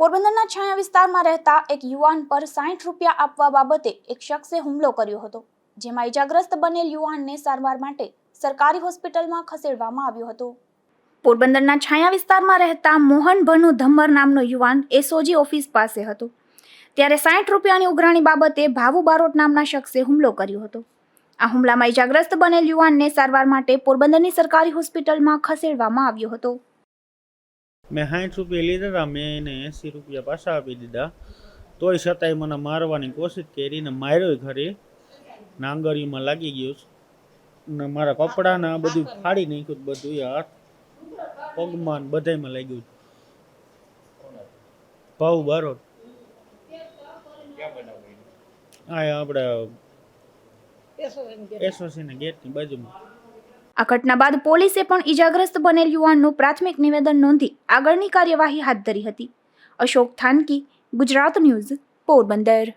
પોરબંદરના છાયા વિસ્તારમાં રહેતા એક યુવાન પર સાઠ રૂપિયા આપવા બાબતે એક શખ્સે હુમલો કર્યો હતો, જેમાં ઇજાગ્રસ્ત બનેલ યુવાનને સારવાર માટે સરકારી હોસ્પિટલમાં ખસેડવામાં આવ્યો હતો. પોરબંદરના છાયા વિસ્તારમાં રહેતા મોહન ભનુ ધમ્મર નામનો યુવાન એસઓજી ઓફિસ પાસે હતો. ત્યારે સાઠ રૂપિયાની ઉઘરાણી બાબતે ભાવુ બારોટ નામના શખ્સે હુમલો કર્યો હતો. આ હુમલામાં ઇજાગ્રસ્ત બનેલ યુવાનને સારવાર માટે પોરબંદરની સરકારી હોસ્પિટલમાં ખસેડવામાં આવ્યો હતો. મેં સાઠ રૂપિયા લીધા હતા મેં એને એંસી રૂપિયા પાછા આપી દીધા. તોય છતાંય મને મારવાની કોશિશ કરી ને માર્યો ખરી નાંગરીમાં લાગી ગયો છે. ને મારા કપડાં ને આ બધું ફાડી નાખ્યું બધું હાથ પગમાં બધામાં બધાયમાં લાગ્યું ભાવ બારોટ હા આપણે એસઓસીના ગેટની બાજુમાં. આ ઘટના બાદ પોલીસે પણ ઈજાગ્રસ્ત બનેલ યુવાનનું પ્રાથમિક નિવેદન નોંધી આગળની કાર્યવાહી હાથ ધરી હતી. અશોક થાનકી, ગુજરાત ન્યૂઝ, પોરબંદર.